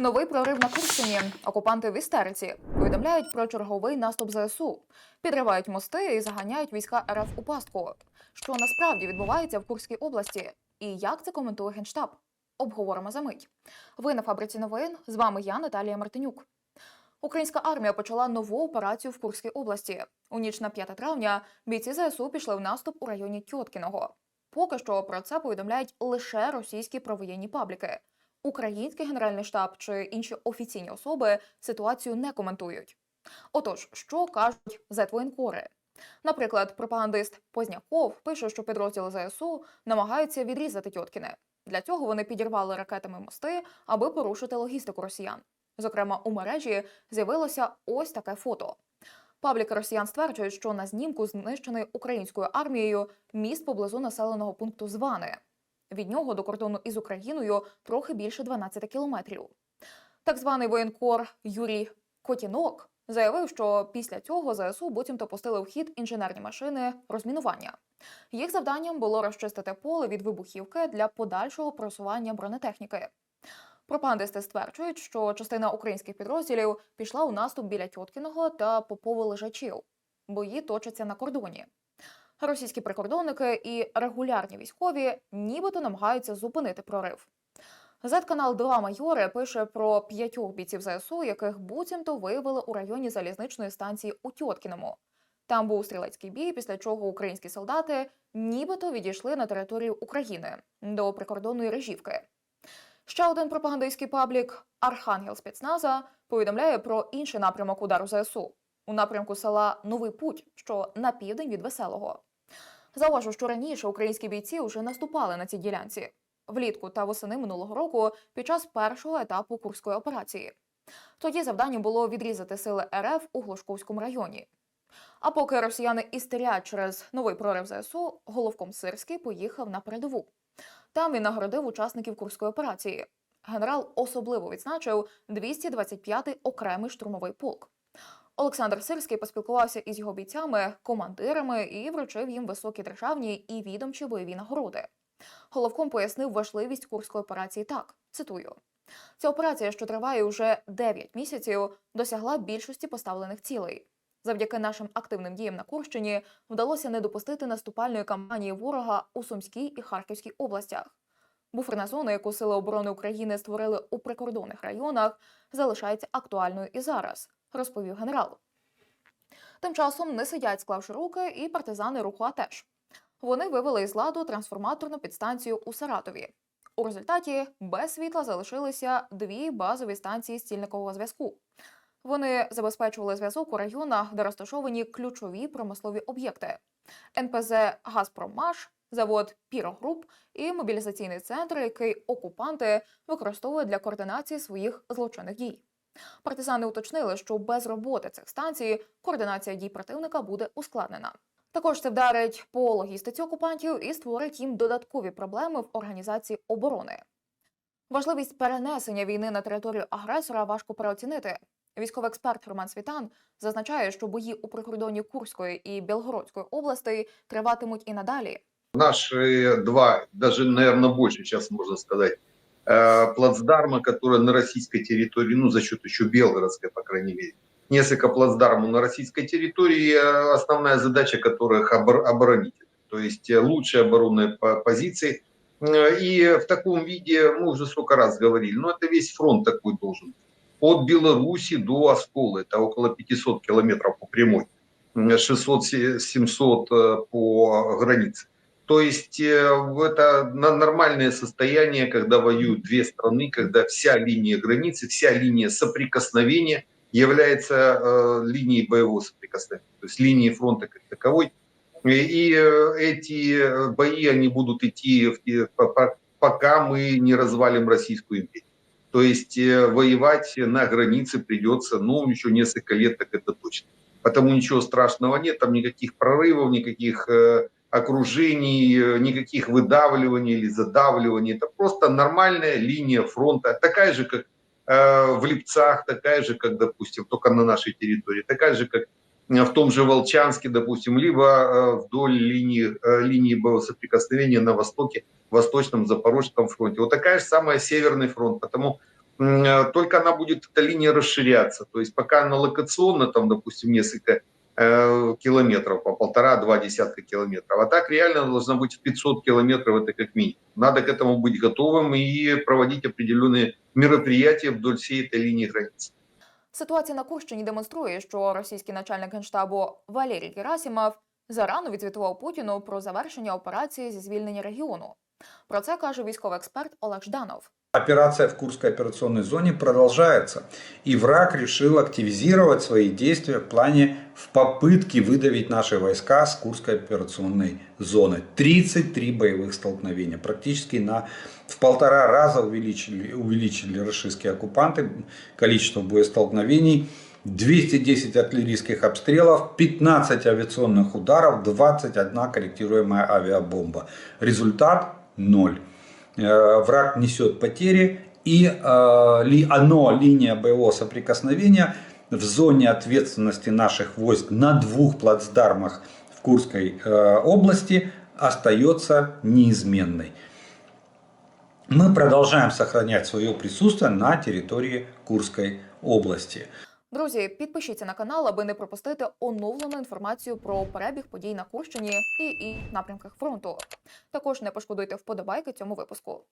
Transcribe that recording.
Новий прорив на Курщині. Окупанти в істериці повідомляють про черговий наступ ЗСУ, підривають мости і заганяють війська РФ у пастку. Що насправді відбувається в Курській області, і як це коментує генштаб? Обговоримо за мить. Ви на фабриці новин. З вами я, Наталія Мартинюк. Українська армія почала нову операцію в Курській області. У ніч на 5 травня бійці ЗСУ пішли в наступ у районі Тьоткіного. Поки що про це повідомляють лише російські провоєнні пабліки. Український генеральний штаб чи інші офіційні особи ситуацію не коментують. Отож, що кажуть зетвоєнкори? Наприклад, пропагандист Позняков пише, що підрозділи ЗСУ намагаються відрізати Тьоткіне. Для цього вони підірвали ракетами мости, аби порушити логістику росіян. Зокрема, у мережі з'явилося ось таке фото. Пабліки росіян стверджують, що на знімку знищений українською армією міст поблизу населеного пункту Звани. Від нього до кордону із Україною трохи більше 12 кілометрів. Так званий воєнкор Юрій Котінок заявив, що після цього ЗСУ буцімто пустили в хід інженерні машини розмінування. Їх завданням було розчистити поле від вибухівки для подальшого просування бронетехніки. Пропагандисти стверджують, що частина українських підрозділів пішла у наступ біля Тьоткіного та Попово лежачів. Бої точаться на кордоні. Російські прикордонники і регулярні військові нібито намагаються зупинити прорив. Зет-канал 2 майори пише про п'ятьох бійців ЗСУ, яких буцімто виявили у районі залізничної станції у Тьоткіному. Там був стрілецький бій, після чого українські солдати нібито відійшли на територію України до прикордонної режівки. Ще один пропагандистський паблік Архангел спецназа повідомляє про інший напрямок удару ЗСУ у напрямку села Новий Путь, що на південь від Веселого. Зауважу, що раніше українські бійці вже наступали на цій ділянці влітку та восени минулого року під час першого етапу курської операції. Тоді завданням було відрізати сили РФ у Глушковському районі. А поки росіяни істерять через новий прорив ЗСУ, головком Сирський поїхав на передову. Там він нагородив учасників курської операції. Генерал особливо відзначив 225-й окремий штурмовий полк. Олександр Сирський поспілкувався із його бійцями, командирами і вручив їм високі державні і відомчі бойові нагороди. Головком пояснив важливість курської операції так: цитую. Ця операція, що триває уже 9 місяців, досягла більшості поставлених цілей. Завдяки нашим активним діям на Курщині вдалося не допустити наступальної кампанії ворога у Сумській і Харківській областях. Буферна зона, яку Сили оборони України створили у прикордонних районах, залишається актуальною і зараз, розповів генерал. Тим часом не сидять, склавши руки, і партизани руху АТЕШ. Вони вивели із ладу трансформаторну підстанцію у Саратові. У результаті без світла залишилися дві базові станції стільникового зв'язку. Вони забезпечували зв'язок у районах, де розташовані ключові промислові об'єкти: НПЗ Газпромаш, завод Пірогруп і мобілізаційний центр, який окупанти використовують для координації своїх злочинних дій. Партизани уточнили, що без роботи цих станцій координація дій противника буде ускладнена. Також це вдарить по логістиці окупантів і створить їм додаткові проблеми в організації оборони. Важливість перенесення війни на територію агресора важко переоцінити. Військовий експерт Роман Світан зазначає, що бої у прикордонні Курської і Білгородської областей триватимуть і надалі. Наши два, наверное, больше сейчас можно сказать, э, плацдарма, которые на российской территории, ну, за счет еще Белгородской, по крайней мере, несколько плацдармов на российской территории, э, основная задача которых обор оборонительная, то есть э, лучшие оборонные по позиции. Э, И в таком виде, мы уже сколько раз говорили, но это весь фронт такой должен. От Беларуси до Оскола, это около 500 километров по прямой, 600-700 э, по границе. То есть э, это нормальное состояние, когда воюют две страны, когда вся линия границы, вся линия соприкосновения является э, линией боевого соприкосновения, то есть линией фронта как таковой. И, э, эти бои, они будут идти пока мы не развалим Российскую империю. То есть воевать на границе придется, ну, еще несколько лет, так это точно. Потому ничего страшного нет, там никаких прорывов, никаких окружений, э, никаких выдавливаний или задавливаний. Это просто нормальная линия фронта, такая же, как э, в Липцах, такая же, как, допустим, только на нашей территории, такая же, как э, в том же Волчанске, допустим, либо э, вдоль линии, линии соприкосновения на востоке, восточном Запорожском фронте. Вот такая же самая Северный фронт. Потому только она будет, эта линия, расширяться. То есть пока она локационно, там, допустим, несколько э, километров, по полтора-два десятка километров. А так реально она должна быть в 500 километров, это как минимум. Надо к этому быть готовым и проводить определенные мероприятия вдоль всей этой линии границы. Ситуація на Курщині демонструє, що російський начальник генштабу Валерій Герасимов зарано відзвітував Путіну про завершення операції зі звільнення регіону. Про це каже військовий експерт Олег Жданов. Операция в Курской операционной зоне продолжается, и враг решил активизировать свои действия в плане в попытке выдавить наши войска с Курской операционной зоны. 33 боевых столкновения, практически на в полтора раза увеличили, увеличили российские оккупанты количество боестолкновений. 210 артиллерийских обстрелов, 15 авиационных ударов, 21 корректируемая авиабомба. Результат – ноль. Э, враг несет потери, и э, ли, оно, линия боевого соприкосновения в зоне ответственности наших войск на двух плацдармах в Курской э, области остается неизменной. Мы продолжаем сохранять свое присутствие на территории Курской области. Друзі, підпишіться на канал, аби не пропустити оновлену інформацію про перебіг подій на Курщині і і напрямках фронту. Також не пошкодуйте вподобайки цьому випуску.